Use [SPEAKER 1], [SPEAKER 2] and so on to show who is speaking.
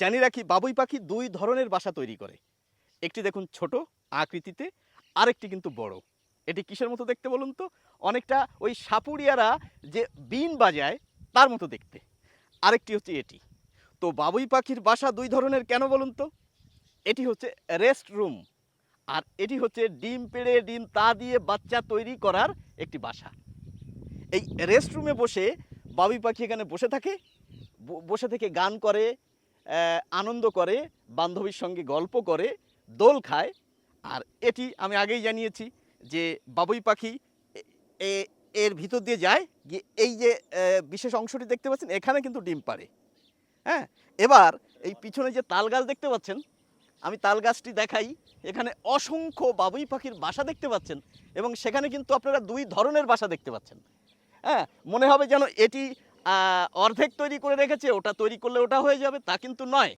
[SPEAKER 1] জানি রাখি বাবুই পাখি দুই ধরনের বাসা তৈরি করে। একটি দেখুন ছোট আকৃতিতে, আরেকটি কিন্তু বড়। এটি কিসের মতো দেখতে বলুন তো? অনেকটা ওই সাপুড়িয়ারা যে বিন বাজায়, তার মতো দেখতে। আরেকটি হচ্ছে এটি। তো বাবুই পাখির বাসা দুই ধরনের কেন বলুন তো? এটি হচ্ছে রেস্ট রুম আর এটি হচ্ছে ডিম পেড়ে, ডিম তা দিয়ে বাচ্চা তৈরি করার একটি বাসা। এই রেস্ট রুমে বসে বাবুই পাখি এখানে বসে থাকে বসে থেকে গান করে আনন্দ করে, বান্ধবীর সঙ্গে গল্প করে, দোল খায়। আর এটি আমি আগেই জানিয়েছি যে বাবুই পাখি এর ভিতর দিয়ে যায়, গিয়ে এই যে বিশেষ অংশটি দেখতে পাচ্ছেন, এখানে কিন্তু ডিম পাড়ে। হ্যাঁ? এবার এই পিছনে যে তাল গাছ দেখতে পাচ্ছেন, আমি তাল গাছটি দেখাই। এখানে অসংখ্য বাবুই পাখির বাসা দেখতে পাচ্ছেন এবং সেখানে কিন্তু আপনারা দুই ধরনের বাসা দেখতে পাচ্ছেন। হ্যাঁ? মনে হবে যেন এটি অর্ধেক তৈরি করে রেখেছে ওটা তৈরি করলে ওটা হয়ে যাবে তা কিন্তু নয়।